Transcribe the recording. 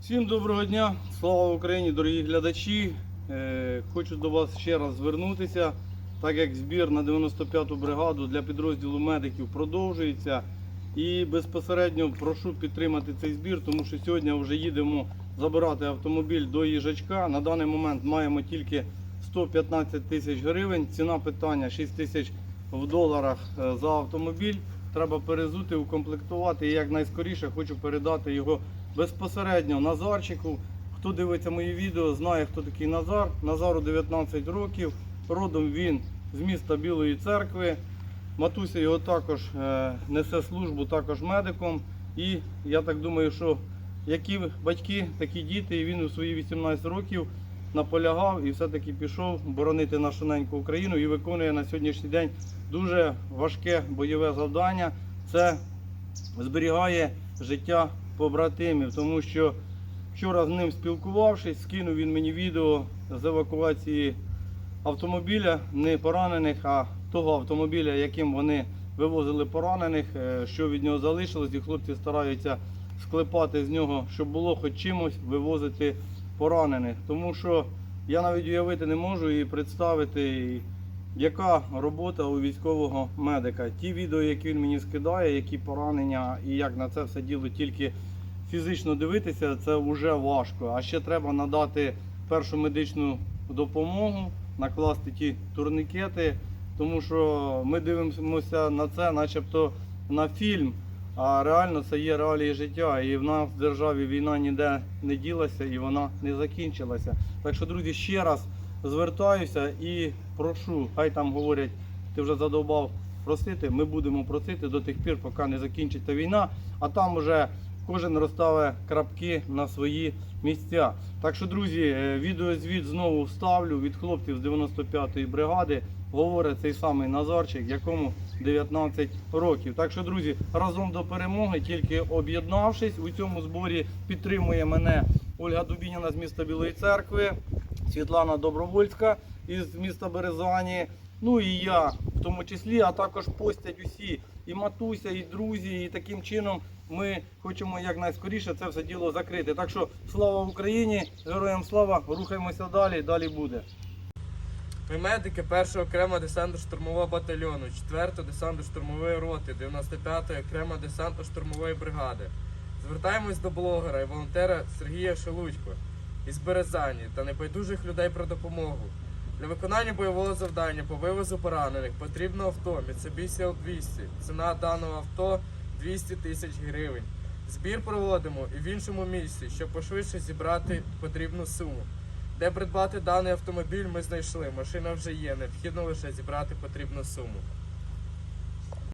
Всім доброго дня, слава Україні, дорогі глядачі. Е, Хочу до вас ще раз звернутися, так як збір на 95-ту бригаду для підрозділу медиків продовжується. І безпосередньо прошу підтримати цей збір, тому що сьогодні вже їдемо забирати автомобіль до їжачка. На даний момент маємо тільки 115 тисяч гривень. Ціна питання 6 тисяч в доларах е, за автомобіль. Треба перезути, укомплектувати і якнайскоріше хочу передати його безпосередньо Назарчику. Хто дивиться мої відео, знає, хто такий Назар. Назару 19 років. Родом він з міста Білої церкви. Матуся його також е, несе службу, також медиком. І я так думаю, що які батьки, такі діти, і він у свої 18 років наполягав і все-таки пішов боронити нашу неньку Україну і виконує на сьогоднішній день дуже важке бойове завдання. Це зберігає життя побратимів, тому що вчора з ним спілкувавшись, скинув він мені відео з евакуації автомобіля, не поранених, а того автомобіля, яким вони вивозили поранених, е, що від нього залишилось, і хлопці стараються склепати з нього, щоб було хоч чимось вивозити поранених. Тому що я навіть уявити не можу і представити, яка робота у військового медика. Ті відео, які він мені скидає, які поранення і як на це все діло тільки фізично дивитися, це вже важко. А ще треба надати першу медичну допомогу, накласти ті турнікети, тому що ми дивимося на це, начебто на фільм. А реально це є реалії життя. І в нас в державі війна ніде не ділася і вона не закінчилася. Так що, друзі, ще раз звертаюся і прошу, хай там говорять, ти вже задовбав просити. Ми будемо просити до тих пір, поки не закінчиться війна, а там вже кожен розставить крапки на свої місця. Так що, друзі, е, відеозвіт знову вставлю від хлопців з 95-ї бригади. Говорить цей самий Назарчик, якому 19 років. Так що, друзі, разом до перемоги, тільки об'єднавшись у цьому зборі, підтримує мене Ольга Дубініна з міста Білої церкви, Світлана Добровольська із міста Березані. Ну і я в тому числі, а також постять усі і матуся, і друзі. І таким чином ми хочемо якнайскоріше це все діло закрити. Так що слава Україні, героям слава, рухаємося далі, далі буде. Ми медики 1-го окремо десантно-штурмового батальйону, 4-го десантно-штурмової роти, 95-ї окремо десантно-штурмової бригади. Звертаємось до блогера і волонтера Сергія Шелудько із Березані та небайдужих людей про допомогу. Для виконання бойового завдання по вивозу поранених потрібно авто Mitsubishi L200. Ціна даного авто 200 тисяч гривень. Збір проводимо і в іншому місці, щоб пошвидше зібрати потрібну суму. Де придбати даний автомобіль ми знайшли. Машина вже є, необхідно лише зібрати потрібну суму.